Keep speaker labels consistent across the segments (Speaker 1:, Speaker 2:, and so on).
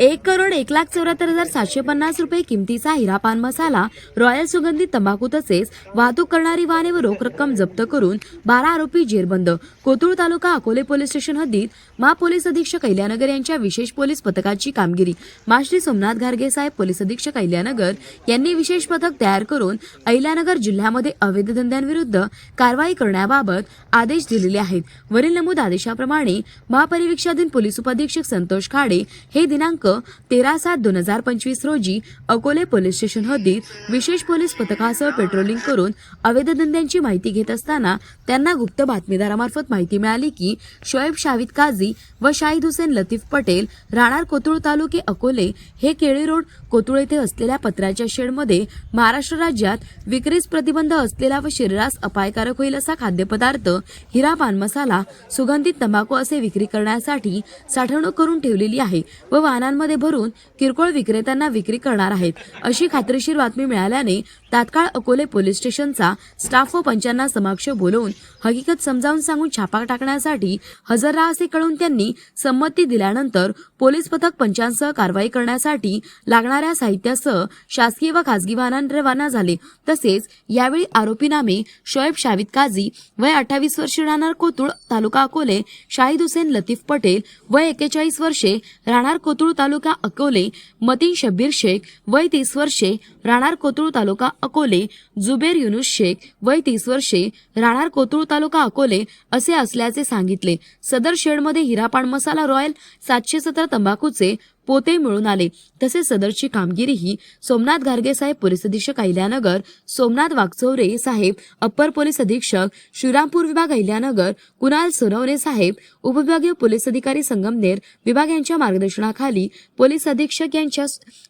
Speaker 1: एक करोड एक लाख चौऱ्याहत्तर हजार सातशे पन्नास रुपये किमतीचा हिरा पान मसाला रॉयल सुगंधित तंबाखू तसेच वाहतूक करणारी वाहने व रोख रक्कम जप्त करून बारा आरोपी जेरबंद. कोतुळ तालुका अकोले पोलीस स्टेशन हद्दीत महापोलीस अधीक्षक अहिल्यानगर यांच्या विशेष पोलीस पथकाची कामगिरी. माश्री सोमनाथ घारगे साहेब पोलीस अधीक्षक अहिल्यानगर यांनी विशेष पथक तयार करून अहिल्यानगर जिल्ह्यामध्ये अवैध धंद्यांविरुद्ध कारवाई करण्याबाबत आदेश दिलेले आहेत. वरील नमूद आदेशाप्रमाणे महापरिवीक्षाधीन पोलीस उपाधीक्षक संतोष खाडे हे दिनांक तेरा सात दोन हजार पंचवीस रोजी अकोले पोलीस स्टेशन हद्दीत विशेष पोलीस पथकासह पेट्रोलिंग करून अवैध धंद्यांची माहिती घेत असताना त्यांना गुप्त बातमीदारामार्फत माहिती मिळाली की शोएब शाहिद काझी व शाहिद हुसेन लतीफ पटेल राहणार कोतुळ तालुके अकोले हे केळी रोड कोतुळ येथे असलेल्या पत्राच्या शेडमध्ये महाराष्ट्र राज्यात विक्रीस प्रतिबंध असलेला व शरीरास अपायकारक होईल असा खाद्यपदार्थ हिरा पान मसाला सुगंधित तंबाखू असे विक्री करण्यासाठी साठवणूक करून ठेवलेली आहे व वाहनां वाहनांमध्ये भरून किरकोळ विक्रेत्यांना विक्री करणार आहेत. अशी खात्रीशीर बातमी मिळाल्याने तात्काळ अकोले पोलीस स्टेशनचा स्टाफ व पंचांना समक्ष बोलवून हकीकत समजावून सांगून छापा टाकण्यासाठी हजर राहा असे कळून त्यांनी संमती दिल्यानंतर पोलीस पथक पंचांसह कारवाई करण्यासाठी लागणाऱ्या साहित्यासह शासकीय व खासगी वाहनां रवाना झाले. तसेच यावेळी आरोपी नामे शोएब शाविद काझी वय अठ्ठावीस वर्षे राहणार कोतुळ तालुका अकोले शाहिद हुसेन लतीफ पटेल वय एकेचाळीस वर्षे राहणार कोतुळ तालुका अकोले मतीन शब्बीर शेख वय तीस वर्षे राहणार कोतुळ तालुका अकोले जुबेर युनुस शेख वय तीस वर्षे राहणार कोतुळ तालुका अकोले असे असल्याचे सांगितले. सदर शेडमध्ये हिरापाण मसाला रॉयल सातशे सतरा तंबाखूचे पोते मिळून आले. तसेच सदरची कामगिरी ही सोमनाथ गार्गे साहेब पोलीस अधीक्षक अहिल्यानगर सोमनाथ वागचौरे साहेब अप्पर पोलीस अधीक्षक श्रीरामपूर विभाग अहिल्यानगर कुणाल सोनवणे साहेब उपविभागीय पोलीस अधिकारी संगमनेर विभाग यांच्या मार्गदर्शनाखाली पोलीस अधीक्षक यांच्या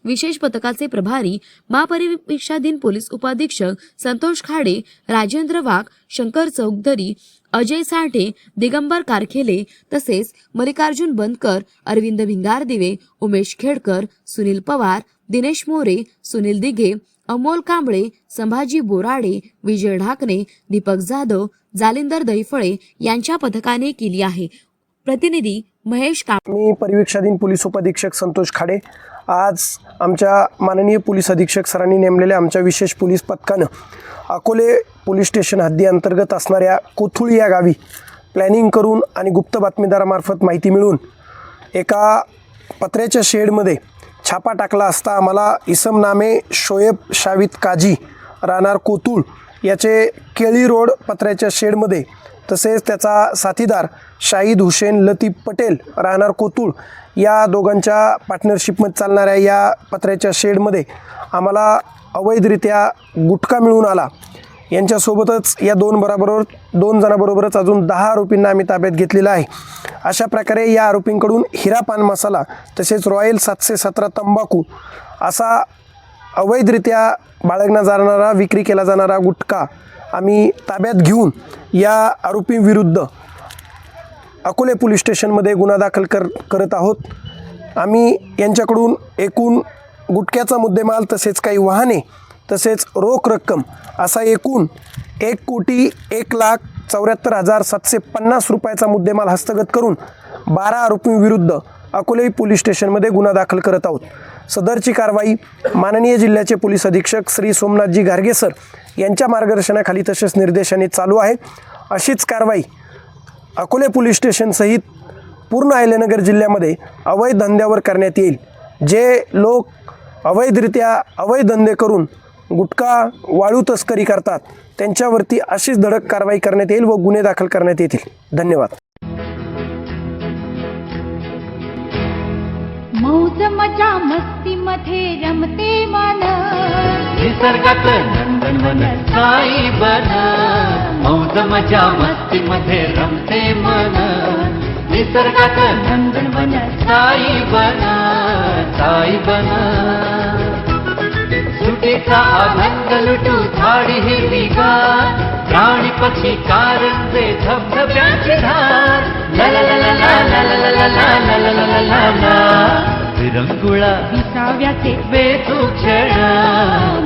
Speaker 1: विशेष पथकाचे प्रभारी महापरिवीक्षाधीन पोलीस उपाधीक्षक संतोष खाडे राजेंद्र वाघ शंकर चौधरी अजय साठे दिगंबर कारखेले तसेच मल्लिकार्जुन बनकर अरविंद भिंगारदिवे उमेश खेडकर सुनील पवार दिनेश मोरे सुनील दिघे अमोल कांबळे संभाजी बोराडे विजय ढाकणे दीपक जाधव जालिंदर दैफळे यांच्या पथकाने केली आहे. प्रतिनिधी महेश कांबळे
Speaker 2: मी परिवीक्षाधीन पोलीस उपाधीक्षक संतोष खाडे. आज आमच्या माननीय पोलीस अधीक्षक सरांनी नेमलेल्या आमच्या विशेष पोलीस पथकानं अकोले पोलीस स्टेशन हद्दी अंतर्गत असणाऱ्या कोथुळी या गावी प्लॅनिंग करून आणि गुप्त बातमीदारामार्फत माहिती मिळून एका पत्र्याच्या शेडमध्ये छापा टाकला असता आम्हाला इसम नामे शोएब शावित काजी राहणार कोतुळ याचे केळी रोड पत्र्याच्या शेडमध्ये तसेच त्याचा साथीदार शाहिद हुसेन लतीफ पटेल राहणार कोतुळ या दोघांच्या पार्टनरशिपमध्ये चालणाऱ्या या पत्र्याच्या शेडमध्ये आम्हाला अवैधरित्या गुटखा मिळून आला. यांच्यासोबतच या दोन बराबरोबर दोन जणांबरोबरच अजून दहा आरोपींना आम्ही ताब्यात घेतलेला आहे. अशा प्रकारे या आरोपींकडून हिरा पान मसाला तसेच रॉयल सातशे सतरा तंबाखू असा अवैधरित्या बाळगला जाणारा विक्री केला जाणारा गुटखा आम्ही ताब्यात घेऊन या आरोपींविरुद्ध अकोले पोलीस स्टेशनमध्ये गुन्हा दाखल कर करत आहोत. आम्ही यांच्याकडून एकूण गुटख्याचा मुद्देमाल तसेच काही वाहने तसेच रोख रक्कम असा एकूण एक कोटी एक लाख चौऱ्याहत्तर हजार सातशे पन्नास रुपयाचा मुद्देमाल हस्तगत करून बारा आरोपींविरुद्ध अकोले पोलीस स्टेशनमध्ये गुन्हा दाखल करत आहोत. सदरची कारवाई माननीय जिल्ह्याचे पोलीस अधीक्षक श्री सोमनाथजी घारगे सर यांच्या मार्गदर्शनाखाली तसेच निर्देशाने चालू आहे अशीच कारवाई अकोले पोलीस स्टेशनसहित पूर्ण अहिल्यानगर जिल्ह्यामध्ये अवैध धंद्यावर करण्यात येईल. जे लोक अवैधरित्या अवैध धंदे करून गुटखा वाळू तस्करी करतात त्यांच्यावरती अशीच धडक कारवाई करण्यात येईल व गुन्हे दाखल करण्यात येतील. धन्यवाद.
Speaker 3: मौज मजा मस्ती मध्ये रमते मन
Speaker 4: निसर्गात नंदनवन साई बन मौज मजा मस्ती मध्ये रमते मन निसर्गात नंदनवन साई बन साई बन सुटीचा आनंद लुटू झाडी हिरवीगार प्राणी पक्षी कारंजे धबधब्याची धार ला ला ला ला ला ला ला ला ला ला ला ला विरंगुळा
Speaker 3: विसाव्याचे
Speaker 4: वेचू क्षण